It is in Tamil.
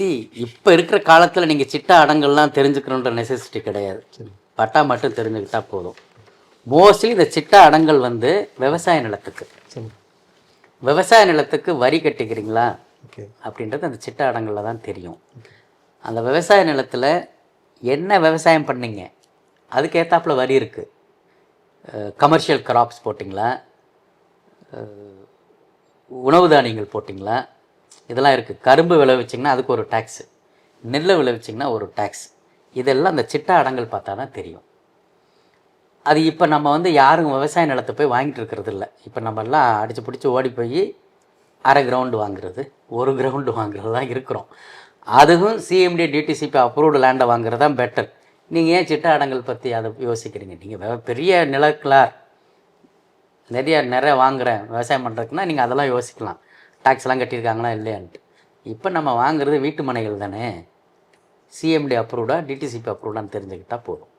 சி இப்போ இருக்கிற காலத்தில் நீங்கள் சிட்டா அடங்கள்லாம் தெரிஞ்சுக்கணுன்ற நெசசிட்டி கிடையாது. பட்டா மட்டும் தெரிஞ்சுக்கிட்டா போதும். மோஸ்ட்லி இந்த சிட்டா அடங்கல் வந்து விவசாய நிலத்துக்கு. விவசாய நிலத்துக்கு வரி கட்டிக்கிறீங்களா? அப்படின்றது அந்த சிட்டா அடங்கலில் தான் தெரியும். அந்த விவசாய நிலத்தில் என்ன விவசாயம் பண்ணீங்க? அதுக்கு ஏத்தாப்புல வரி இருக்குது கமர்ஷியல் கிராப்ஸ் போட்டிங்களா? உணவு தானியங்கள் போட்டிங்களா? இதெல்லாம் இருக்குது கரும்பு விளைவிச்சிங்கன்னா அதுக்கு ஒரு டேக்ஸு நெல்லை விளைவிச்சிங்கன்னா ஒரு டேக்ஸ் இதெல்லாம் அந்த சிட்டா அடங்கல் பார்த்தா தான் தெரியும். அது இப்போ நம்ம வந்து யாரும் விவசாய நிலத்தை போய் வாங்கிட்டு இருக்கிறது இல்லை. இப்போ நம்ம எல்லாம் அடித்து பிடிச்சி ஓடி போய் அரை கிரவுண்டு வாங்குறது ஒரு கிரவுண்டு வாங்குறது தான் இருக்கிறோம். அதுவும் சிஎம்டி டிடிசிபி அப்ரூவ்டு லேண்டை வாங்குறது தான் பெட்டர் நீங்கள் ஏன் சிட்டா அடங்கல் பற்றி அதை யோசிக்கிறீங்க? நீங்கள் பெரிய நிலக்கிழார் நிறைய நிறைய வாங்குகிறேன் விவசாயம் பண்ணுறதுக்குன்னா நீங்கள் அதெல்லாம் யோசிக்கலாம். டேக்ஸ்லாம் கட்டியிருக்காங்களா இல்லையான்ட்டு. இப்போ நம்ம வாங்குறது வீட்டு மனைகள் தானே. சிஎம்டி அப்ரூவ்டா டிடிசிபி அப்ரூவ்டான்னு தெரிஞ்சுக்கிட்டால் போதும்.